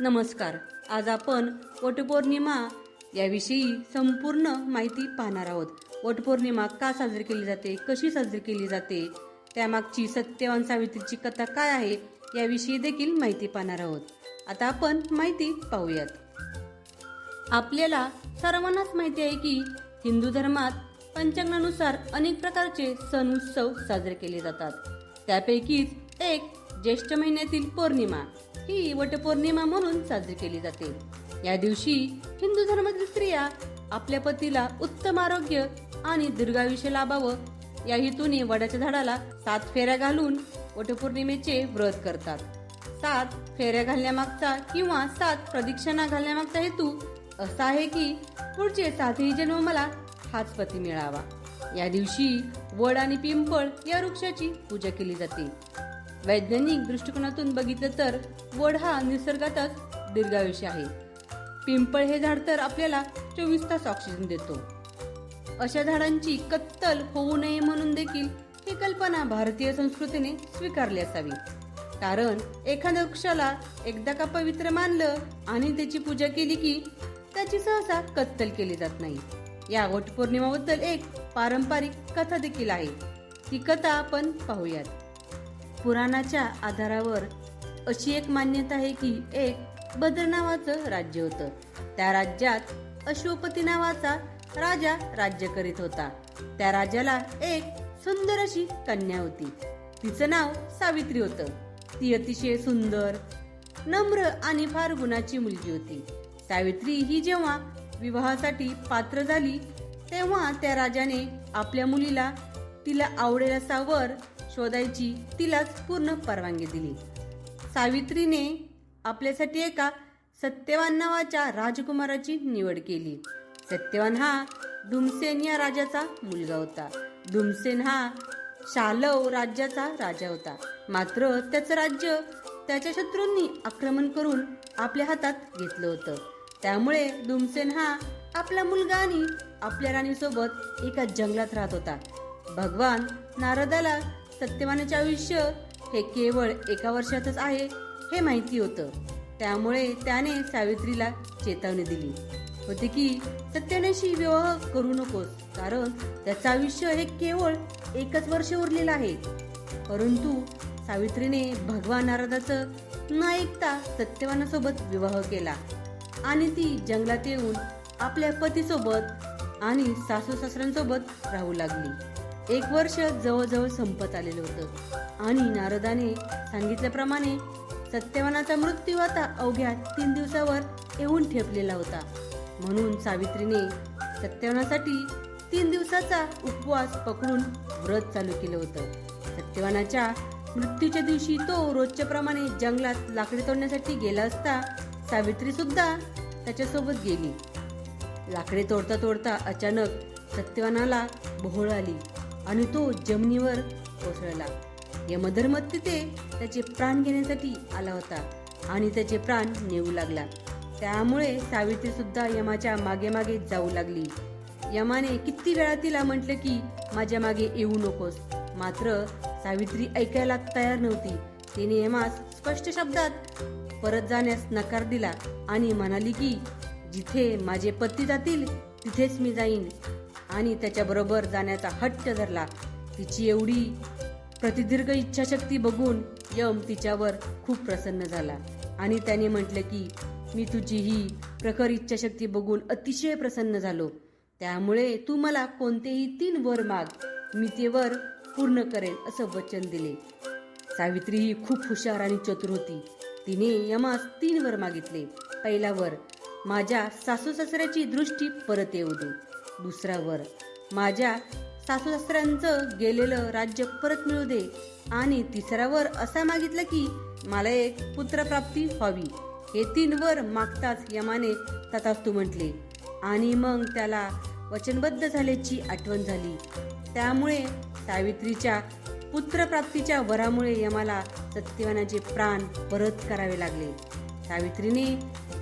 नमस्कार. आज आपण वटपौर्णिमा याविषयी संपूर्ण माहिती पाहणार आहोत. वटपौर्णिमा का साजरी केली जाते? कशी साजरी केली जाते? त्यामागची सत्यवान सावित्रीची कथा काय आहे? याविषयी देखील माहिती पाहणार आहोत. आता आपण माहिती पाहूयात. आपल्याला सर्वांनाच माहिती आहे की हिंदू धर्मात पंचांगानुसार अनेक प्रकारचे सण उत्सव साजरे केले जातात. त्यापैकीच एक ज्येष्ठ महिन्यातील पौर्णिमा. ही वटपौर्णिमा म्हणून साजरी केली जाते. या दिवशी हिंदू धर्मातील स्त्रिया आपल्या पतीला उत्तम आरोग्य आणि दीर्घायुष्य लाभावं या हेतूने वडाच्या झाडाला सात फेऱ्या घालून वटपौर्णिमेचे व्रत करतात. सात फेऱ्या घालण्यामागचा किंवा सात प्रदक्षिणा घालण्यामागचा हेतू असा आहे की पुढचे सातही जन्म मला हाच पती मिळावा. या दिवशी वड आणि पिंपळ या वृक्षाची पूजा केली जाते. वैज्ञानिक दृष्टिकोनातून बघितलं तर वड हा निसर्गातच दीर्घायुष्य आहे. पिंपळ हे झाड तर आपल्याला चोवीस तास ऑक्सिजन देतो. अशा झाडांची कत्तल होऊ नये म्हणून देखील ही कल्पना भारतीय संस्कृतीने स्वीकारली असावी. कारण एखाद्या वृक्षाला एकदा का पवित्र मानलं आणि त्याची पूजा केली की त्याची सहसा कत्तल केली जात नाही. या वटपौर्णिमाबद्दल एक पारंपरिक कथा देखील आहे. ती कथा आपण पाहूयात. पुराणाच्या आधारावर अशी एक मान्यता आहे की एक बद्र नावाचं राज्य होतं. त्या राज्यात अशोपती नावाचा राजा राज्य करीत होता. त्या राजाला एक सुंदर अशी कन्या होती. तिचं नाव सावित्री होतं. ती अतिशय सुंदर नम्र आणि फार गुणाची मुलगी होती. सावित्री ही जेव्हा विवाहासाठी पात्र झाली तेव्हा त्या राजाने आपल्या मुलीला तिला आवडेल असा वर शोधायची तिलाच पूर्ण परवानगी दिली. सावित्रीने आपल्यासाठी एका सत्यवान नावाच्या राजकुमाराची निवड केली. सत्यवान हा धुमसेन या राजाचा मुलगा होता. धुमसेन हा शालव राज्याचा राजा होता. मात्र त्याचं राज्य त्याच्या शत्रूंनी आक्रमण करून आपल्या हातात घेतलं होतं. त्यामुळे धुमसेन हा आपला मुलगा आणि आपल्या राणीसोबत एका जंगलात राहत होता. भगवान नारदाला सत्यवानाचे आयुष्य हे केवळ एका वर्षातच आहे हे माहिती होतं. त्यामुळे त्याने सावित्रीला चेतावणी दिली. होती की सत्यानाशी विवाह करू नकोस कारण त्याचं आयुष्य हे केवळ एकच वर्ष उरलेलं आहे. परंतु सावित्रीने भगवान नारदाचं न ऐकता सत्यवानासोबत विवाह केला आणि ती जंगलात येऊन आपल्या पतीसोबत आणि सासू सासऱ्यांसोबत राहू लागली. एक वर्ष जवळजवळ संपत आलेलं होतं. आणि नारदाने सांगितल्याप्रमाणे सत्यवानाचा मृत्यू आता अवघ्या तीन दिवसावर येऊन ठेपलेला होता. म्हणून सावित्रीने सत्यवानासाठी तीन दिवसाचा उपवास पकडून व्रत चालू केलं होतं. सत्यवानाच्या मृत्यूच्या दिवशी तो रोजच्या प्रमाणे जंगलात लाकडे तोडण्यासाठी गेला असता सावित्री सुद्धा त्याच्यासोबत गेली. लाकडे तोडता तोडता अचानक सत्यवानाला भोळ आली. आणि तो जमिनीवर कोसळला. यमधर्म तिथे त्याचे प्राण घेण्यासाठी आला होता आणि त्याचे प्राण नेऊ लागला. त्यामुळे सावित्री सुद्धा यमाच्या मागे मागे जाऊ लागली. यमाने किती वेळा तिला म्हटलं की माझ्या मागे येऊ नकोस. मात्र सावित्री ऐकायला तयार नव्हती. तिने यमास स्पष्ट शब्दात परत जाण्यास नकार दिला आणि म्हणाली की जिथे माझे पती जातील तिथेच मी जाईन. आणि त्याच्याबरोबर जाण्याचा हट्ट धरला. तिची एवढी प्रतिदीर्घ इच्छाशक्ती बघून यम तिच्यावर खूप प्रसन्न झाला. आणि त्याने म्हटलं की मी तुझी ही प्रखर इच्छाशक्ती बघून अतिशय प्रसन्न झालो. त्यामुळे तू मला कोणतेही तीन वर माग. मी ते वर पूर्ण करेल असं वचन दिले. सावित्री ही खूप हुशार आणि चतुर होती. तिने यमास तीन वर मागितले. पहिला वर माझ्या सासू सासऱ्याची दृष्टी परत येऊ दे. दुसऱ्यावर माझ्या सासूसऱ्यांचं गेलेलं राज्य परत मिळू दे आणि तिसऱ्यावर असा मागितला की मला एक पुत्रप्राप्ती व्हावी. हे तीन वर मागताच यमाने तथास्तू म्हटले. आणि मग त्याला वचनबद्ध झाल्याची आठवण झाली. त्यामुळे सावित्रीच्या पुत्रप्राप्तीच्या वरामुळे यमाला सत्यवानाचे प्राण परत करावे लागले. सावित्रीने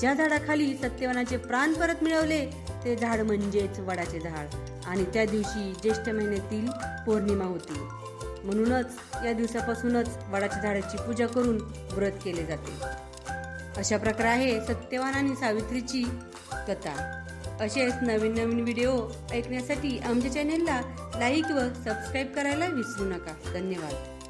ज्या झाडाखाली सत्यवानाचे प्राण परत मिळवले ते झाड म्हणजेच वडाचे झाड. आणि त्या दिवशी ज्येष्ठ महिन्यातील पौर्णिमा होती. म्हणूनच या दिवसापासूनच वडाच्या झाडाची पूजा करून व्रत केले जाते. अशा प्रकारे आहे सत्यवान आणि सावित्रीची कथा. असेच नवीन नवीन व्हिडिओ ऐकण्यासाठी आमच्या चॅनेलला लाईक व सबस्क्राईब करायला विसरू नका. धन्यवाद.